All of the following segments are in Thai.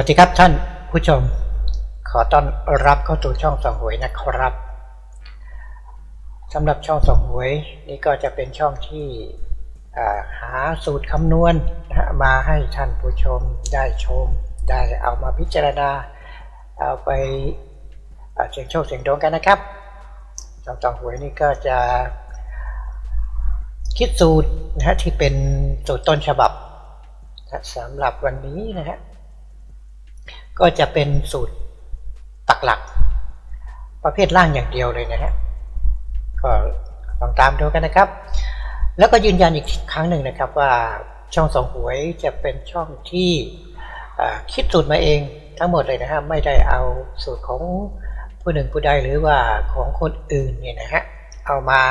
วัสดีครับท่านผู้ชม ขอต้อนรับเข้าสู่ช่องส่องหวยนะครับสำหรับช่องส่องหวยนี่ก็จะเป็นช่องที่หาสูตรคำนวณมาให้ท่านผู้ชมได้ชม ได้เอามาพิจารณาเอาไปเสียงโชคเสียงดวงกันนะครับช่องส่องหวยนี่ก็จะคิดสูตรนะฮะที่เป็นสูตรต้นฉบับสำหรับวันนี้นะฮะ ก็จะเป็นสูตรตักหลัก ประเภทล่างอย่างเดียวเลยนะฮะก็ลองตามดูกันนะครับ แล้วก็ยืนยันอีกครั้งหนึ่งนะครับว่าช่องสองหวยจะเป็นช่องที่คิดสูตรมาเองทั้งหมดเลยนะฮะไม่ได้เอาสูตรของผู้หนึ่งผู้ใดหรือว่าของคนอื่นเนี่ยนะฮะเอามา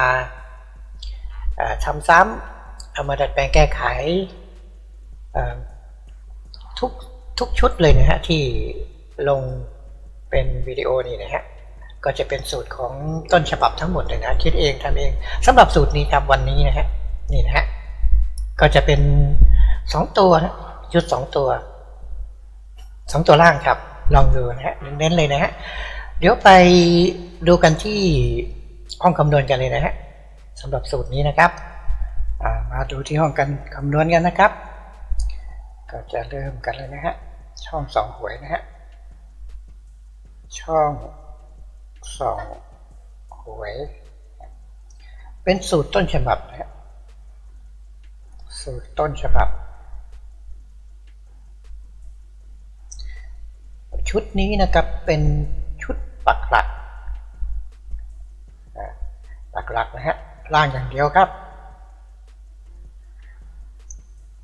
ทำซ้ำเอามาดัดแปลงแก้ไขทุก ทุกชุดเลยนะฮะที่ลงเป็นวิดีโอนี่นะฮะก็จะเป็นสูตรของต้นฉบับทั้งหมดเลยนะคิดเองทำเองสำหรับสูตรนี้ครับวันนี้นะฮะนี่นะฮะก็จะเป็นสองตัวนะชุดสองตัวสองตัวล่างครับ ลองดูนะฮะเน้นเลยนะฮะเดี๋ยวไปดูกันที่ห้องคำนวณกันเลยนะฮะสำหรับสูตรนี้นะครับมาดูที่ห้องกันคำนวณกันนะครับ ก็จะเริ่มกันเลยนะฮะ ช่องสองหวยนะฮะ ช่องสองหวย เป็นสูตรต้นฉบับนะฮะ สูตรต้นฉบับ ชุดนี้นะครับเป็นชุดปักหลัก ปักหลักนะฮะล่างอย่างเดียวครับ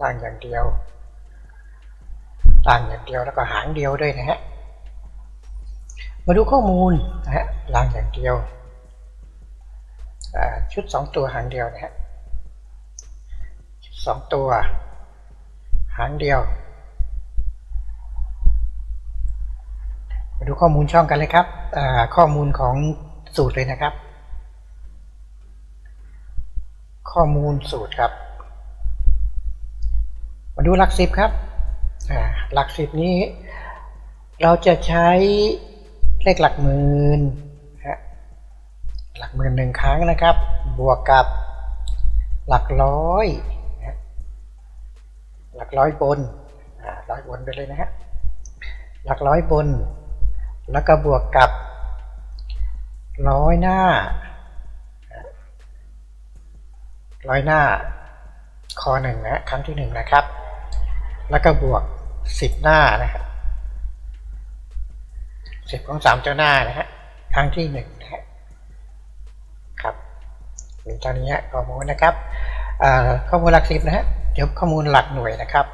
ล่างอย่างเดียว ล่างอย่างเดียวแล้วก็หางเดียวด้วยนะฮะ มาดูข้อมูลนะฮะล่างอย่างเดียว ชุดสองตัวหางเดียวนะฮะชุดสองตัวหางเดียว มาดูข้อมูลช่องกันเลยครับ ข้อมูลของสูตรเลยนะครับ ข้อมูลสูตรครับ มาดูหลักสิบครับ หลักสิบนี้ เราจะใช้เลขหลักหมื่นหลักหมื่นหนึ่งครั้งนะครับ บวกกับหลักร้อย หลักร้อยบนร้อยบนไปเลยนะฮะหลักร้อยบน แล้วก็บวกกับร้อยหน้าร้อยหน้าคอหนึ่งนะครั้งที่หนึ่งนะครับ แล้วก็บวก สิบหน้านะครับสิบของสามเจ้าหน้านะฮะครั้งที่หนึ่งนะฮะครับมีเท่านี้ฮะข้อมูลนะครับข้อมูลหลักสิบนะฮะเดี๋ยวข้อมูลหลักหน่วยนะครับ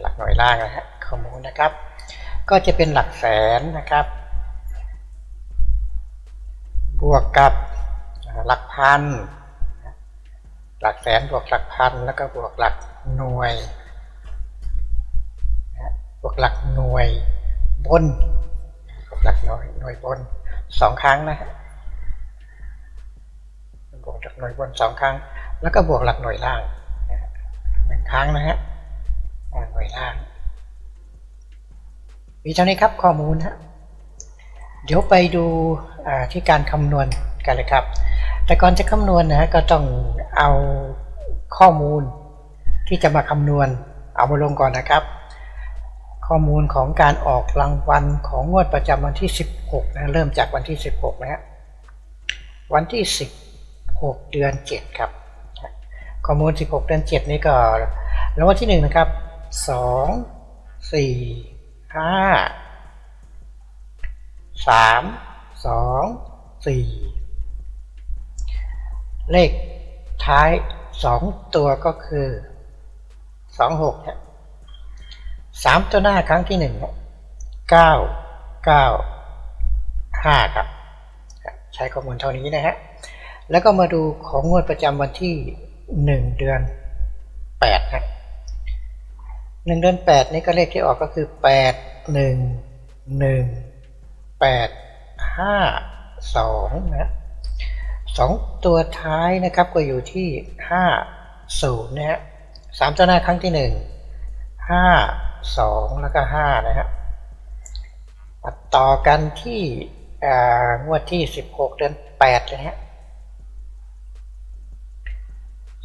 หลักหน่วยล่างนะฮะข้อมูลนะครับ ก็จะเป็นหลักแสนนะครับ บวกกับหลักพันหลักแสนบวกหลักพันแล้วก็บวกหลักหน่วย วกหลักหน่วยบนบวกหลักหน่วยหน่วยบนสองครั้งนะบวกหลักหน่วยบนสองครั้ง แล้วก็บวกหลักหน่วยล่างหนึ่งครั้งนะฮะหน่วยล่างมีเท่านี้ครับข้อมูลฮะเดี๋ยวไปดูที่การคำนวณกันเลยครับ แต่ก่อนจะคำนวณนะฮะก็ต้องเอาข้อมูลที่จะมาคำนวณเอามาลงก่อนนะครับ ข้อมูลของการออกรางวัลของงวดประจำวันที่ 16นะเริ่มจากวันที่ 16นะฮะวันที่ 16 เดือน 7 ครับ ข้อมูล 16 เดือน 7 นี่ก็รางวัลที่ 1 นะครับ 2 4 5 3 2 4เลขท้ายสองตัวก็คือสองหกฮะ สามตัวหน้าครั้งที่หนึ่งเก้าเก้าห้าครับ ใช้ข้อมูลเท่านี้นะฮะ แล้วก็มาดูของงวดประจำวันที่หนึ่งเดือนแปดฮะหนึ่งเดือนแปดนี่ก็เลขที่ออกก็คือแปดหนึ่งหนึ่งแปดห้าสองนะสองตัวท้ายนะครับก็อยู่ที่ห้าศูนย์นะฮะสามตัวหน้าครั้งที่หนึ่งห้า สองแล้วก็ห้านะฮะมาต่อกันที่งวดที่สิบหกเดือนแปดเลยฮะ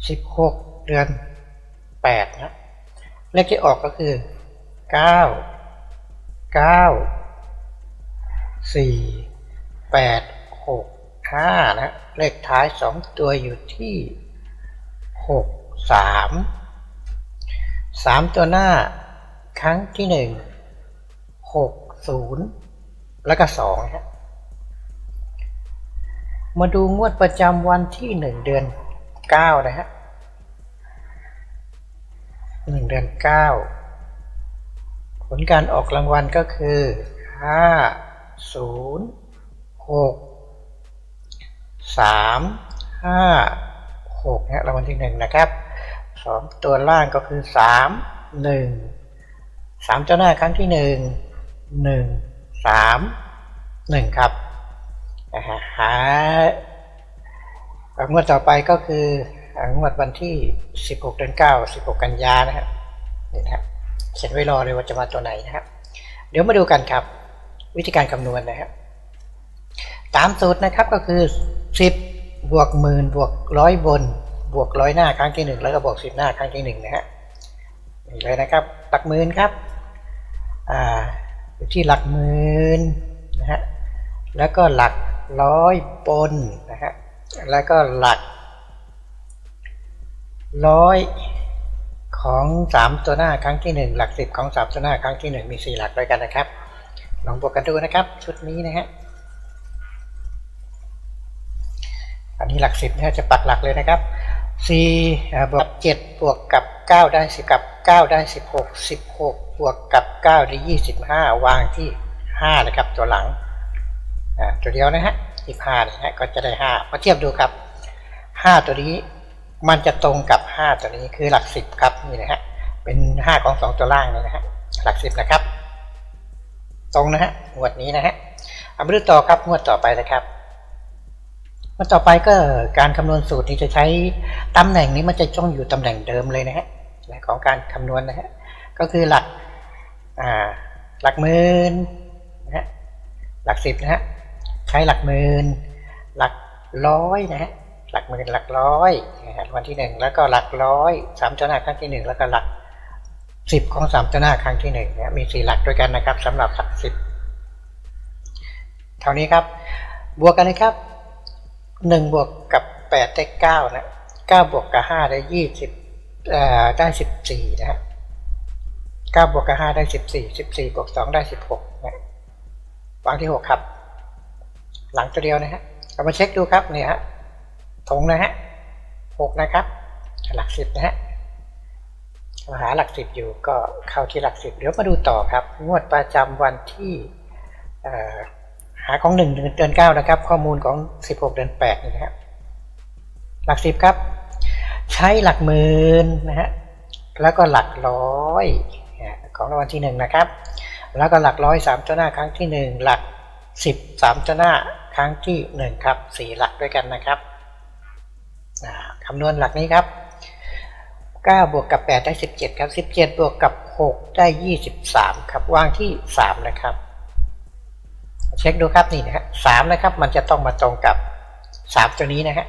สิบหกเดือนแปดนะเลขที่ออกก็คือเก้าเก้าสี่แปดหกห้านะเลขท้ายสองตัวอยู่ที่หกสามสามตัวหน้า ครั้งที่หนึ่งหกศูนย์แล้วก็สองฮะมาดูงวดประจำวันที่หนึ่งเดือนเก้านะฮะหนึ่งเดือนเก้าผลการออกรางวัลก็คือห้าศูนย์หกสามห้าหกนะรางวัลที่หนึ่งนะครับสองตัวล่างก็คือสามหนึ่ง สามเจ้าหน้าครั้งที่หนึ่งหนึ่งสามหนึ่งครับนะฮะหางวดต่อไปก็คืองวดวันที่16เดือน9 16กันยานะฮะนี่นะครับเขียนไว้รอเลยว่าจะมาตัวไหนนะครับ เดี๋ยวมาดูกันครับ วิธีการคำนวณนะครับ ตามสูตรนะครับก็คือ10บวกหมื่นบวกร้อยบน บวกร้อยหน้าครั้งที่หนึ่งแล้วก็บวกสิบหน้าครั้งที่หนึ่งนะฮะ นี่เลยนะครับ หลักหมื่นครับอ่าอยู่ที่หลักหมื่นนะฮะแล้วก็หลักร้อยบนนะฮะแล้วก็หลักร้อยของสามตัวหน้าครั้งที่หนึ่งหลักสิบของสามตัวหน้าครั้งที่หนึ่งมีสี่หลักด้วยกันนะครับ ลองบวกกันดูนะครับ ชุดนี้นะฮะอันนี้หลักสิบนะจะปักหลักเลยนะครับ สี่บวกเจ็ดบวกกับเก้าได้สิบกับเก้าได้สิบหกสิบหกบวกกับเก้าได้ยี่สิบห้าวางที่ห้านะครับตัวหลังตัวเดียวนะฮะยี่ห้านะฮะก็จะได้ห้ามาเทียบดูครับห้าตัวนี้มันจะตรงกับห้าตัวนี้คือหลักสิบครับนี่นะฮะเป็นห้าของสองตัวล่างนี่นะฮะหลักสิบนะครับ ตรงนะฮะงวดนี้นะฮะเอามาดูต่อครับงวดต่อไปนะครับ งวดต่อไปก็การคำนวณสูตรนี้จะใช้ตำแหน่งนี้มันจะต้องอยู่ตำแหน่งเดิมเลยนะฮะของการคำนวณนะฮะก็คือหลักหลักหมื่นนะฮะหลักสิบนะฮะใช้หลักหมื่นหลักร้อยนะฮะหลักหมื่นหลักร้อยวันที่หนึ่งแล้วก็หลักร้อยสามเจ้าหน้าครั้งที่หนึ่งแล้วก็หลักสิบของสามเจ้าหน้าครั้งที่หนึ่งเนี่ยมีสี่หลักด้วยกันนะครับสำหรับหลักสิบเท่านี้ครับบวกกันเลยครับ หนึ่งบวกกับแปดได้เก้านะเก้าบวกกับห้าได้ยี่สิบได้สิบสี่นะฮะเก้าบวกกับห้าได้สิบสี่สิบสี่บวกสองได้สิบหกนะวางที่หกครับ หลังตัวเดียวนะฮะเอามาเช็คดูครับเนี่ยฮะถงนะฮะหกนะครับ หลักสิบนะฮะมาหาหลักสิบอยู่ก็เข้าที่หลักสิบเดี๋ยวมาดูต่อครับ งวดประจำวันที่ หาของหนึ่งเดือนเก้านะครับ ข้อมูลของสิบหกเดือนแปดนะครับ หลักสิบครับ ใช้หลักหมื่นนะฮะแล้วก็หลักร้อยของรางวัลที่หนึ่งนะครับ แล้วก็หลักร้อยสามเจ้าหน้าครั้งที่หนึ่งหลักสิบสามเจ้าหน้าครั้งที่หนึ่งครับสี่หลักด้วยกันนะครับคำนวณหลักนี้ครับ9บวกกับ 8 ได้ 17 ครับ 17 บวกกับ 6 ได้ 23 ครับวางที่ 3 นะครับ เช็คดูครับนี่นะฮะ3นะครับ มันจะต้องมาตรงกับ3ตัวนี้นะฮะ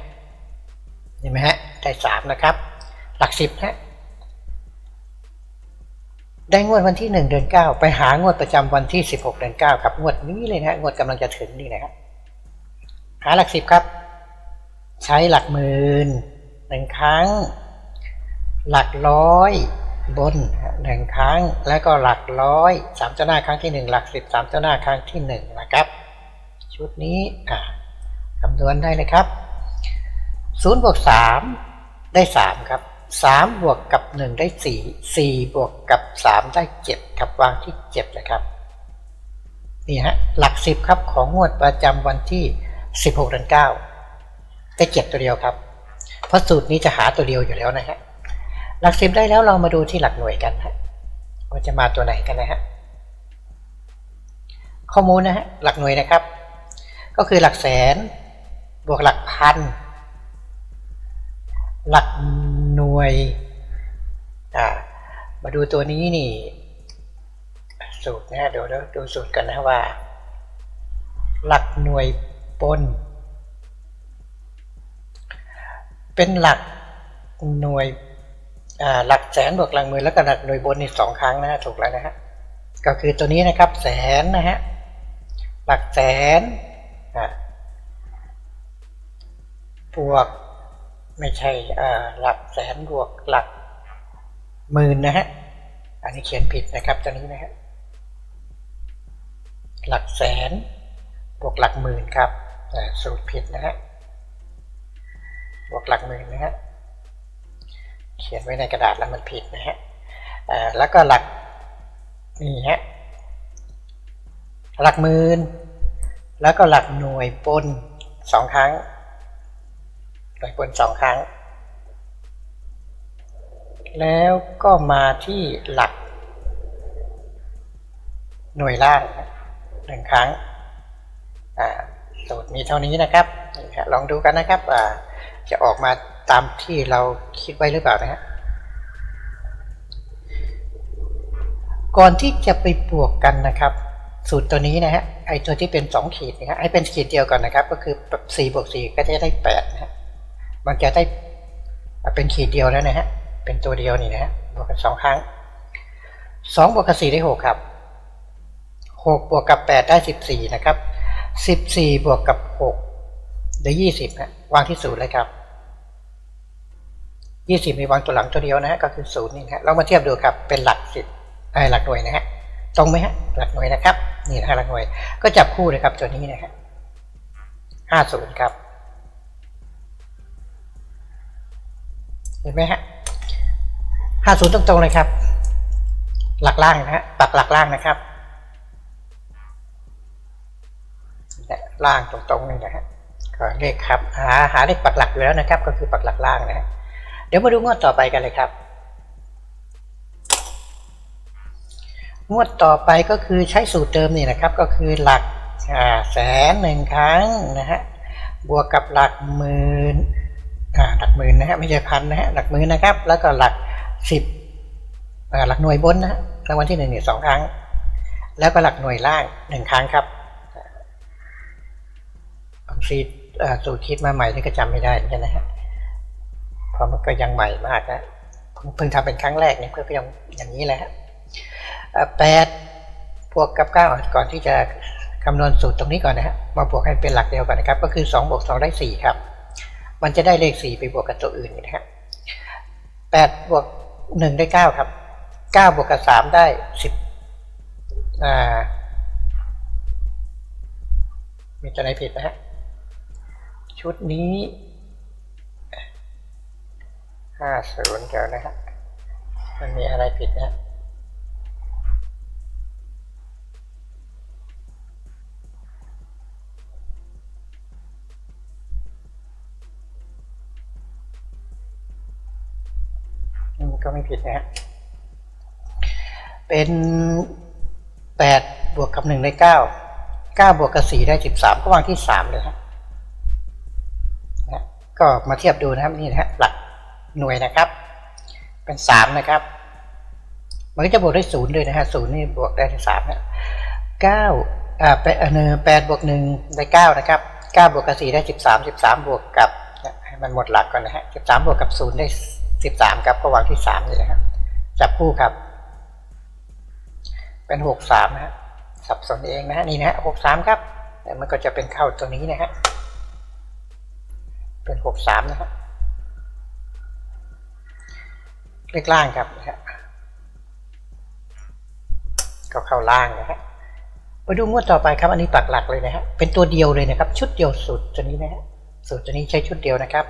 เห็นไหมฮะได้3นะครับ หลัก10ฮะได้งวดวันที่1เดือน9ไปหางวดประจำวันที่16เดือน9ครับงวดนี้เลยนะงวดกำลังจะถึงนี่นะครับหาหลัก10ครับ ใช้หลักหมื่นหนึ่งครั้ง หลักร้อย บนหนึ่งครั้ง แล้วก็หลักร้อยสามเจ้าหน้าครั้งที่หนึ่งหลักสิบสามเจ้าหน้าครั้งที่หนึ่งนะครับ ชุดนี้คำนวณได้เลยครับศูนย์บวกสามได้สามครับสามบวกกับหนึ่งได้สี่สี่บวกกับสามได้เจ็ดครับวางที่เจ็ดเลยครับนี่ฮะหลักสิบครับของงวดประจำวันที่สิบหกเดือนเก้าได้เจ็ดตัวเดียวครับ เพราะสูตรนี้จะหาตัวเดียวอยู่แล้วนะฮะ หลักสิบได้แล้วเรามาดูที่หลักหน่วยกันฮะว่าจะมาตัวไหนกันนะฮะข้อมูลนะฮะหลักหน่วยนะครับ ก็คือหลักแสน บวกหลักพัน หลักหน่วยอ่ามาดูตัวนี้นี่ สูตรนะเดี๋ยวเราดูสูตรกันนะว่า หลักหน่วยปน เป็นหลักหน่วย หลักแสนบวกหลักหมื่นแล้วก็หลักหน่วยบนนี่สองครั้งนะฮะถูกแล้วนะฮะก็คือตัวนี้นะครับแสนนะฮะหลักแสนบวกไม่ใช่หลักแสนบวกหลักหมื่นนะฮะอันนี้เขียนผิดนะครับตัวนี้นะฮะหลักแสนบวกหลักหมื่นครับอ่สูตรผิดนะฮะบวกหลักหมื่นนะฮะ เขียนไว้ในกระดาษแล้วมันผิดนะฮะแล้วก็หลักนี่ฮะหลักหมื่นแล้วก็หลักหน่วยปนสองครั้ง หน่วยปนสองครั้ง แล้วก็มาที่หลัก หน่วยล่างหนึ่งครั้งอ่าสูตรมีเท่านี้นะครับลองดูกันนะครับว่าจะออกมา ตามที่เราคิดไว้หรือเปล่านะฮะก่อนที่จะไปบวกกันนะครับ สูตรตัวนี้นะฮะไอตัวที่เป็นสองขีดนะฮะให้เป็นขีดเดียวก่อนนะครับ ก็คือสี่บวกสี่ก็จะได้แปดนะฮะมันจะได้เป็นขีดเดียวแล้วนะฮะเป็นตัวเดียวนี่นะฮะบวกกันสองครั้งสองบวกกับสี่ได้หกครับหกบวกกับแปดได้สิบสี่นะครับสิบสี่บวกกับหกได้ยี่สิบฮะวางที่ศูนย์เลยครับ ยี่สิบมีวางตัวหลังตัวเดียวนะฮะก็คือศูนย์นี่ฮะเรามาเทียบดูครับเป็นหลักสิบไอ้หลักหน่วยนะฮะตรงไหมฮะหลักหน่วยนะครับ นี่นะฮะหลักหน่วยก็จับคู่เลยครับตัวนี้นะฮะห้าศูนย์ครับเห็นไหมฮะห้าศูนย์ตรงๆเลยครับ หลักล่างนะฮะปักหลักล่างนะครับเนี่ยล่างตรงๆนี่นะฮะก็เลขครับ หาหาเลขปักหลักอยู่แล้วนะครับ ก็คือปักหลักล่างนะฮะ ดี๋ยวมาดูงวดต่อไปกันเลยครับ งวดต่อไปก็คือใช้สูตรเดิมนี่นะครับ ก็คือหลักแสนหนึ่งครั้งนะฮะบวกกับหลักหมื่นหลักหมื่นนะฮะไม่ใช่พันนะฮะหลักหมื่นนะครับ แล้วก็หลักสิบหลักหน่วยบนนะรางวัลที่หนึ่งเนี่ยสองครั้ง แล้วก็หลักหน่วยล่างหนึ่งครั้งครับซีสูตรคิดมาใหม่นี่ก็จำไม่ได้เหมือนกันนะฮะ เพราะมันก็ยังใหม่มากนะเพิ่งทำเป็นครั้งแรกเนี่ยเพื่อก็ยังอย่างนี้แหละแปดบวกกับเก้าก่อนที่จะคำนวณสูตรตรงนี้ก่อนนะฮะมาบวกให้เป็นหลักเดียวกันนะครับ ก็คือสองบวกสองได้สี่ครับ มันจะได้เลขสี่ไปบวกกับตัวอื่นนะฮะแปดบวกหนึ่งได้เก้าครับเก้าบวกกับสามได้สิบอ่ามีตัวไหนผิดนะฮะชุดนี้ ห้าศูนย์เดี๋ยวนะฮะ มันมีอะไรผิดนะฮะอืมก็ไม่ผิดนะฮะ เป็นแปดบวกกับหนึ่งได้เก้าเก้าบวกกับสี่ได้สิบสามก็วางที่สามเลยฮะนะก็มาเทียบดูนะครับนี่นะฮะหลัก หน่วยนะครับ เป็นสามนะครับ มันก็จะบวกได้ศูนย์เลยนะฮะศูนย์นี่บวกได้สามเนะเก้าอ่าแปดเออแปดบวกหนึ่งได้เก้านะครับเก้าบวกกับสี่ได้สิบสามสิบสามบวกกับให้มันหมดหลักก่อนนะฮะสิบสามบวกกับศูนย์ได้สิบสามครับก็วางที่สามเลยนะครับจับคู่ครับ เป็นหกสามนะฮะสับสนเองนะฮะนี่นะฮะหกสามครับแต่มันก็จะเป็นเข้าตัวนี้นะฮะเป็นหกสามนะฮะ เลขล่างครับนะฮะก็เข้าล่างนะฮะมาดูงวดต่อไปครับ อันนี้ปักหลักเลยนะฮะเป็นตัวเดียวเลยนะครับ ชุดเดียวสูตรตัวนี้นะฮะสูตรตัวนี้ใช้ชุดเดียวนะครับ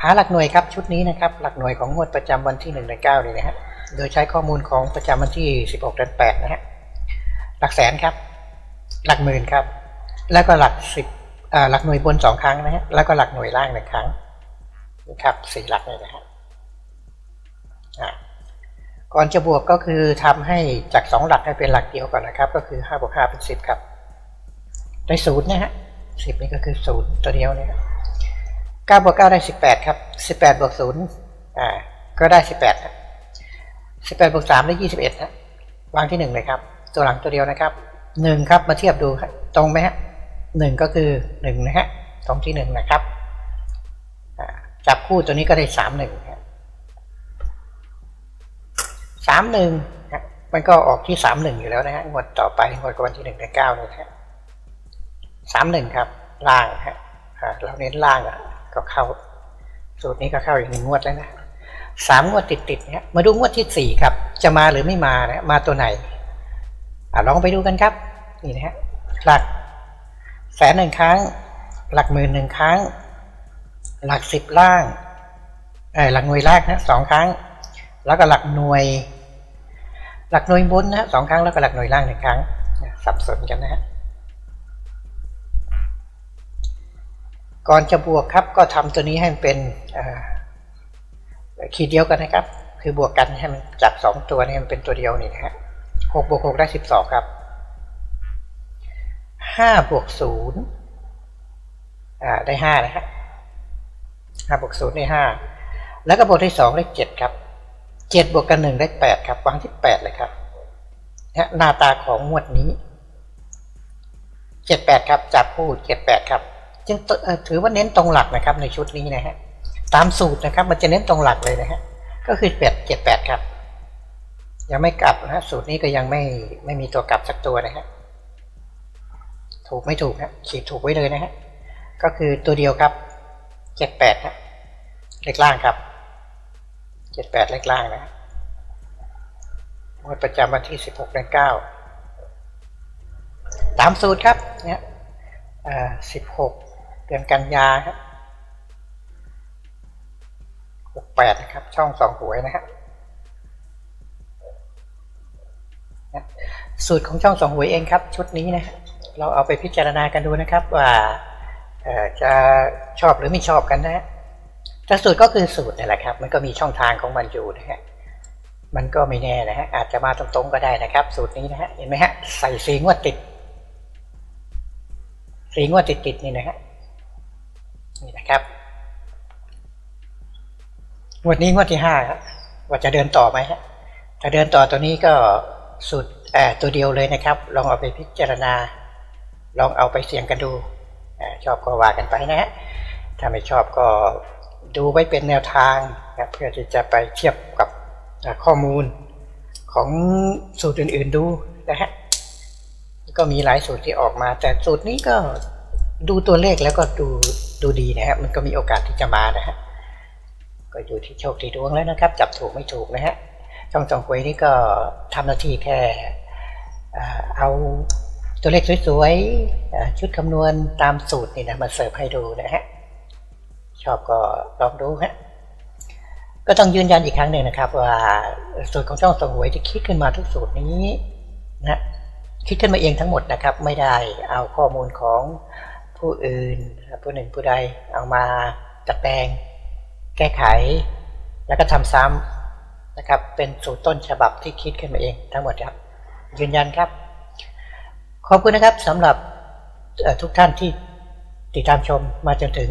หาหลักหน่วยครับชุดนี้นะครับ หลักหน่วยของงวดประจำวันที่หนึ่งเดือนเก้าเลยนะฮะโดยใช้ข้อมูลของประจำวันที่สิบหกเดือนแปดนะฮะหลักแสนครับ หลักหมื่นครับ แล้วก็หลักสิบอ่าหลักหน่วยบนสองครั้งนะฮะแล้วก็หลักหน่วยล่างหนึ่งครั้งนะครับสี่หลักเลยนะฮะ ก่อนจะบวกก็คือทำให้จากสองหลักให้เป็นหลักเดียวก่อนนะครับ ก็คือห้าบวกห้าเป็นสิบครับ ได้ศูนย์นะฮะสิบนี่ก็คือศูนย์ตัวเดียวเนี่ยครับเก้าบวกเก้าได้สิบแปดครับสิบแปดบวกศูนย์อ่าก็ได้สิบแปดสิบแปดบวกสามได้ยี่สิบเอ็ดนะวางที่หนึ่งเลยครับ ตัวหลังตัวเดียวนะครับหนึ่งครับมาเทียบดูตรงไหมฮะหนึ่งก็คือหนึ่งนะฮะตรงที่หนึ่งนะครับจับคู่ตัวนี้ก็ได้สามหนึ่ง สามหนึ่งมันก็ออกที่สามหนึ่งอยู่แล้วนะฮะงวดต่อไปงวดวันที่หนึ่งเดือนเก้าเลยนะฮะสามหนึ่งครับ ล่างฮะเราเน้นล่างอะ ก็เข้า สูตรนี้ก็เข้าอีกหนึ่งงวดแล้วนะสามงวดติดๆเนี่ยมาดูงวดที่สี่ครับ จะมาหรือไม่มานะมาตัวไหนอลองไปดูกันครับ นี่นะฮะหลักแสนหนึ่งครั้ง หลักหมื่นหนึ่งครั้ง หลักสิบล่างเออหลักหน่วยล่างนะสองครั้ง แล้วก็หลักหน่วย หลักหน่วยบนนะสองครั้งแล้วก็หลักหน่วยล่างหนึ่งครั้ง สับสนกันนะฮะก่อนจะบวกครับก็ทำตัวนี้ให้มันเป็นขีดเดียวกันนะครับ คือบวกกันให้มันจากสองตัวนี้มันเป็นตัวเดียวนี่นะฮะหกบวกหกได้สิบสองครับห้าบวกศูนย์ได้ห้านะฮะห้าบวกศูนย์ได้ห้าแล้วก็บวกได้สองได้เจ็ดครับ เจ็ดบวกกันหนึ่งได้แปดครับวางที่แปดเลยครับนะหน้าตาของงวดนี้เจ็ดแปดครับจับคู่เจ็ดแปดครับ จึงถือว่าเน้นตรงหลักนะครับ ในชุดนี้นะฮะตามสูตรนะครับ มันจะเน้นตรงหลักเลยนะฮะก็คือแปดเจ็ดแปดครับ ยังไม่กลับนะฮะสูตรนี้ก็ยังไม่ไม่มีตัวกลับสักตัวนะฮะถูกไม่ถูกฮะขีดถูกไว้เลยนะฮะก็คือตัวเดียวครับเจ็ดแปดฮะเลขล่างครับ เจ็ดแปดเลขล่างนะงวดประจำวันที่สิบหกเดือนเก้าตามสูตรครับ เนี่ยสิบหกเดือนกันยาครับหกแปดนะครับ ช่องสองหวยนะครับสูตรของช่องสองหวยเองครับ ชุดนี้นะเราเอาไปพิจารณากันดูนะครับว่าจะชอบหรือไม่ชอบกันนะฮะ แต่สูตรก็คือสูตรนี่แหละครับ มันก็มีช่องทางของมันอยู่นะฮะมันก็ไม่แน่นะฮะอาจจะมาตรงๆก็ได้นะครับ สูตรนี้นะฮะเห็นไหมฮะใส่สีงวดติด สีงวดติดๆนี่นะฮะนี่นะครับงวดนี้งวดที่ห้าว่าจะเดินต่อไหมฮะถ้าเดินต่อตัวนี้ก็สุดแอบตัวเดียวเลยนะครับ ลองเอาไปพิจารณา ลองเอาไปเสี่ยงกันดูชอบก็ว่ากันไปนะฮะถ้าไม่ชอบก็ ดูไว้เป็นแนวทางนะเพื่อที่จะไปเทียบกับข้อมูลของสูตรอื่น ๆดูนะฮะก็มีหลายสูตรที่ออกมา แต่สูตรนี้ก็ดูตัวเลขแล้วก็ดูดูดีนะครับมันก็มีโอกาสที่จะมานะฮะก็อยู่ที่โชคที่ดวงแล้วนะครับ จับถูกไม่ถูกนะฮะช่องจองหวยนี่ก็ทำหน้าที่แค่เอาตัวเลขสวยๆชุดคำนวณตามสูตรนี่นะมาเสิร์ฟให้ดูนะฮะ ชอบก็ลองดูฮะก็ต้องยืนยันอีกครั้งหนึ่งนะครับ ว่าสูตรของช่องสงวยที่คิดขึ้นมาทุกสูตรนี้นะคิดขึ้นมาเองทั้งหมดนะครับ ไม่ได้เอาข้อมูลของผู้อื่นผู้หนึ่งผู้ใดเอามาจัดแปลง แก้ไข แล้วก็ทำซ้ำนะครับ เป็นสูตรต้นฉบับที่คิดขึ้นมาเองทั้งหมดครับ ยืนยันครับ ขอบคุณนะครับสำหรับทุกท่านที่ ติดตามชมมาจนถึง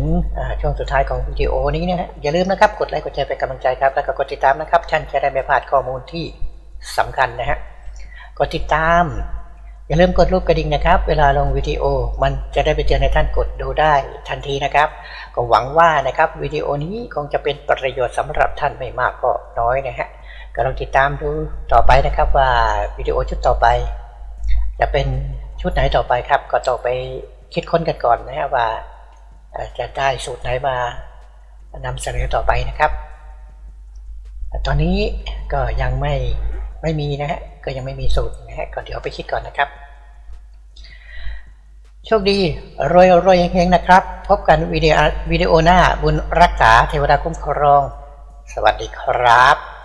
ช่วงสุดท้ายของวิดีโอนี้นะฮะอย่าลืมนะครับกดไลค์กดแชร์เป็นกำลังใจครับ แล้วก็กดติดตามนะครับท่านจะได้ไม่พลาดข้อมูลที่สำคัญนะฮะกดติดตาม อย่าลืมกดรูปกระดิ่งนะครับ เวลาลงวิดีโอมันจะได้ไปเจอในท่านกดดูได้ทันทีนะครับ ก็หวังว่านะครับวิดีโอนี้คงจะเป็นประโยชน์สำหรับท่านไม่มากก็น้อยนะฮะก็ลองติดตามดูต่อไปนะครับว่าวิดีโอชุดต่อไป จะเป็นชุดไหนต่อไปครับ ก็ต่อไป คิดค้นกันก่อนนะฮะว่าจะได้สูตรไหนมานำเสนอต่อไปนะครับ ตอนนี้ก็ยังไม่ไม่มีนะฮะก็ยังไม่มีสูตรนะฮะก็เดี๋ยวไปคิดก่อนนะครับ โชคดีรวยรวยเฮงๆนะครับ พบกันวิดีโอวิดีโอหน้าบุญรักษาเทวดาคุ้มครอง สวัสดีครับ